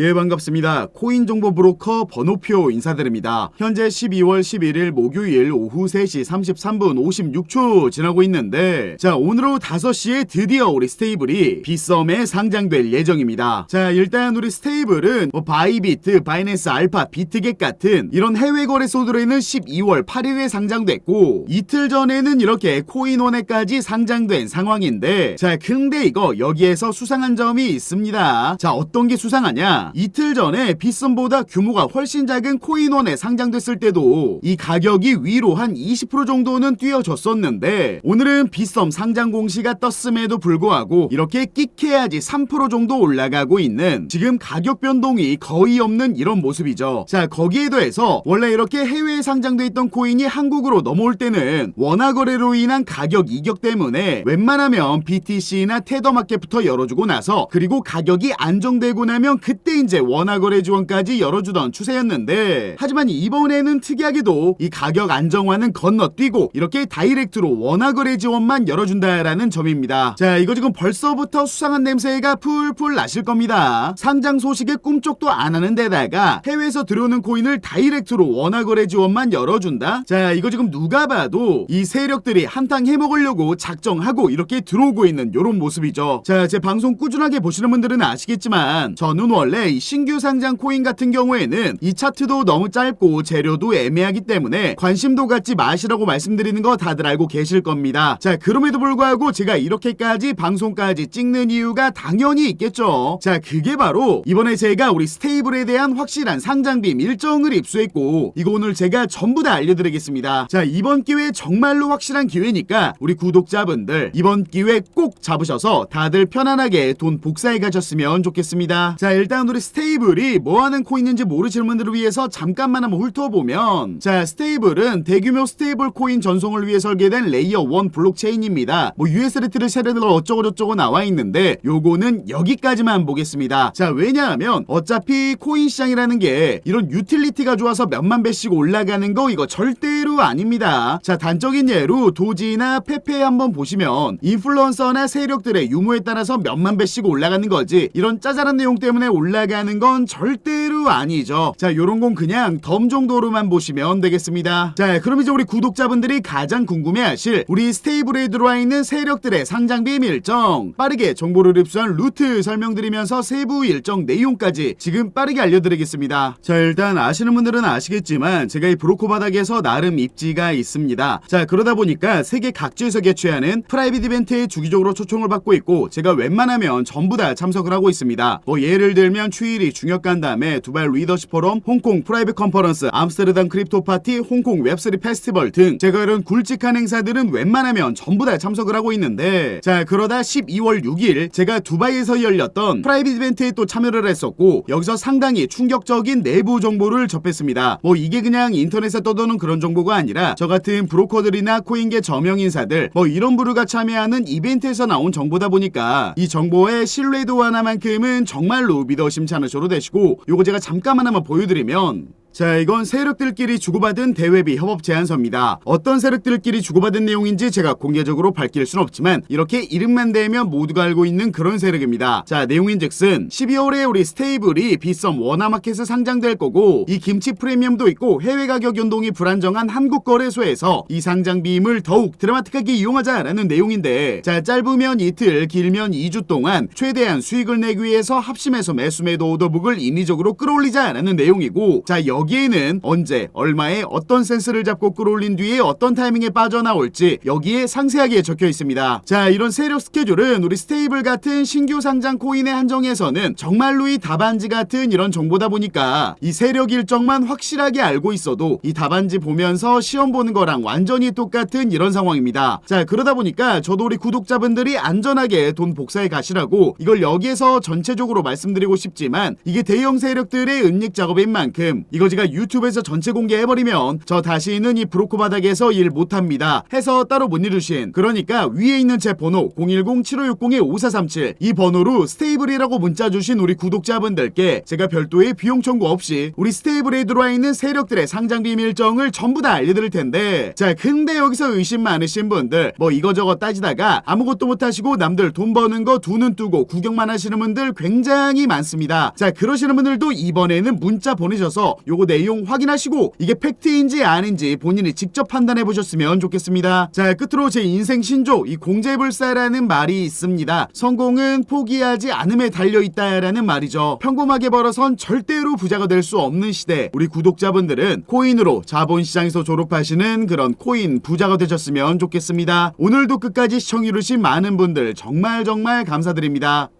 예 반갑습니다. 코인 정보 브로커 번호표 인사드립니다. 현재 12월 11일 목요일 오후 3시 33분 56초 지나고 있는데 자 오늘 오후 5시에 드디어 우리 스테이블이 빗썸에 상장될 예정입니다. 자 일단 우리 스테이블은 뭐 바이비트, 바이낸스 알파, 비트겟 같은 이런 해외 거래소들에는 12월 8일에 상장됐고 이틀 전에는 이렇게 코인원에까지 상장된 상황인데 자 근데 이거 여기에서 수상한 점이 있습니다. 자 어떤 게 수상하냐? 이틀 전에 빗썸보다 규모가 훨씬 작은 코인원에 상장됐을 때도 이 가격이 위로 한 20% 정도는 뛰어졌었는데 오늘은 빗썸 상장 공시가 떴음에도 불구하고 이렇게 끽해야지 3% 정도 올라가고 있는 지금 가격 변동이 거의 없는 이런 모습이죠. 자 거기에 더해서 원래 이렇게 해외에 상장돼 있던 코인이 한국으로 넘어올 때는 원화 거래로 인한 가격 이격 때문에 웬만하면 BTC나 테더마켓부터 열어주고 나서 그리고 가격이 안정되고 나면 그때 이제 원화 거래 지원까지 열어주던 추세였는데 하지만 이번에는 특이하게도 이 가격 안정화는 건너뛰고 이렇게 다이렉트로 원화 거래 지원만 열어준다라는 점입니다. 자 이거 지금 벌써부터 수상한 냄새가 풀풀 나실 겁니다. 상장 소식에 꿈쩍도 안 하는 데다가 해외에서 들어오는 코인을 다이렉트로 원화 거래 지원만 열어준다? 자 이거 지금 누가 봐도 이 세력들이 한탕 해먹으려고 작정하고 이렇게 들어오고 있는 이런 모습이죠. 자 제 방송 꾸준하게 보시는 분들은 아시겠지만 저는 원래 이 신규 상장 코인 같은 경우에는 이 차트도 너무 짧고 재료도 애매하기 때문에 관심도 갖지 마시라고 말씀드리는 거 다들 알고 계실 겁니다. 자 그럼에도 불구하고 제가 이렇게까지 방송까지 찍는 이유가 당연히 있겠죠. 자 그게 바로 이번에 제가 우리 스테이블에 대한 확실한 상장빔 일정을 입수했고 이거 오늘 제가 전부 다 알려드리겠습니다. 자 이번 기회 정말로 확실한 기회니까 우리 구독자분들 이번 기회 꼭 잡으셔서 다들 편안하게 돈 복사해 가셨으면 좋겠습니다. 자 일단 우리 스테이블이 뭐하는 코인인지 모르시는 분들을 위해서 잠깐만 한번 훑어보면 자 스테이블은 대규모 스테이블 코인 전송을 위해 설계된 레이어 1 블록체인입니다. 뭐 USDT를 세례들 어쩌고저쩌고 나와 있는데 요거는 여기까지만 보겠습니다. 자 왜냐하면 어차피 코인 시장이라는 게 이런 유틸리티가 좋아서 몇만 배씩 올라가는 거 이거 절대로 아닙니다. 자 단적인 예로 도지나 페페 한번 보시면 인플루언서나 세력들의 유무에 따라서 몇만 배씩 올라가는 거지 이런 짜잘한 내용 때문에 올라 가는 건 절대로 아니죠. 자 요런 건 그냥 덤 정도로만 보시면 되겠습니다. 자 그럼 이제 우리 구독자분들이 가장 궁금해하실 우리 스테이블에 들어와 있는 세력들의 상장빔 일정 빠르게 정보를 흡수한 루트 설명드리면서 세부 일정 내용까지 지금 빠르게 알려드리겠습니다. 자 일단 아시는 분들은 아시겠지만 제가 이 브로커 바닥에서 나름 입지가 있습니다. 자 그러다 보니까 세계 각지에서 개최하는 프라이빗 이벤트에 주기적으로 초청을 받고 있고 제가 웬만하면 전부 다 참석을 하고 있습니다. 뭐 예를 들면 추일이 중역 간담회, 두발 리더십 포럼, 홍콩 프라이빗 컨퍼런스, 암스테르담 크립토 파티, 홍콩 웹3 페스티벌 등 제가 이런 굵직한 행사들은 웬만하면 전부 다 참석을 하고 있는데 자 그러다 12월 6일 제가 두바이에서 열렸던 프라이빗 이벤트에 또 참여를 했었고 여기서 상당히 충격적인 내부 정보를 접했습니다. 뭐 이게 그냥 인터넷에 떠도는 그런 정보가 아니라 저 같은 브로커들이나 코인계 저명 인사들 뭐 이런 부류가 참여하는 이벤트에서 나온 정보다 보니까 이 정보의 신뢰도 하나만큼은 정말로 믿어 심찮으셔도 되시고 요거 제가 잠깐만 한번 보여드리면 자, 이건 세력들끼리 주고받은 대외비 협업 제안서입니다. 어떤 세력들끼리 주고받은 내용인지 제가 공개적으로 밝힐 순 없지만 이렇게 이름만 대면 모두가 알고 있는 그런 세력입니다. 자, 내용인즉슨 12월에 우리 스테이블이 비썸 원화마켓에 상장될 거고 이 김치 프리미엄도 있고 해외 가격 연동이 불안정한 한국 거래소에서 이 상장 비임을 더욱 드라마틱하게 이용하자라는 내용인데 자, 짧으면 이틀, 길면 2주 동안 최대한 수익을 내기 위해서 합심해서 매수 매도 오더북을 인위적으로 끌어올리자라는 내용이고 자, 여 기에는 언제 얼마에 어떤 센스를 잡고 끌어올린 뒤에 어떤 타이밍에 빠져나올지 여기에 상세하게 적혀 있습니다. 자 이런 세력 스케줄은 우리 스테이블 같은 신규 상장 코인에 한정해서는 정말로 이 답안지 같은 이런 정보다 보니까 이 세력 일정만 확실하게 알고 있어도 이 답안지 보면서 시험 보는 거랑 완전히 똑같은 이런 상황입니다. 자 그러다 보니까 저도 우리 구독자분들이 안전하게 돈 복사해 가시라고 이걸 여기에서 전체적으로 말씀드리고 싶지만 이게 대형 세력들의 은닉 작업인 만큼 이걸 제가 유튜브에서 전체 공개해버리면 저 다시는 이 브로커 바닥에서 일 못합니다. 해서 따로 못 이루신 그러니까 위에 있는 제 번호 010-7560-5437 이 번호로 스테이블이라고 문자 주신 우리 구독자분들께 제가 별도의 비용 청구 없이 우리 스테이블에 들어와 있는 세력들의 상장 비밀정을 전부 다 알려드릴 텐데 자 근데 여기서 의심 많으신 분들 뭐 이거저거 따지다가 아무것도 못하시고 남들 돈 버는 거 두 눈 뜨고 구경만 하시는 분들 굉장히 많습니다. 자 그러시는 분들도 이번에는 문자 보내셔서 요거 내용 확인하시고 이게 팩트인지 아닌지 본인이 직접 판단해 보셨으면 좋겠습니다. 자 끝으로 제 인생 신조 이 공제불사라는 말이 있습니다. 성공은 포기하지 않음에 달려 있다라는 말이죠. 평범하게 벌어선 절대로 부자가 될 수 없는 시대. 우리 구독자분들은 코인으로 자본시장에서 졸업하시는 그런 코인 부자가 되셨으면 좋겠습니다. 오늘도 끝까지 시청해주신 많은 분들 정말 정말 감사드립니다.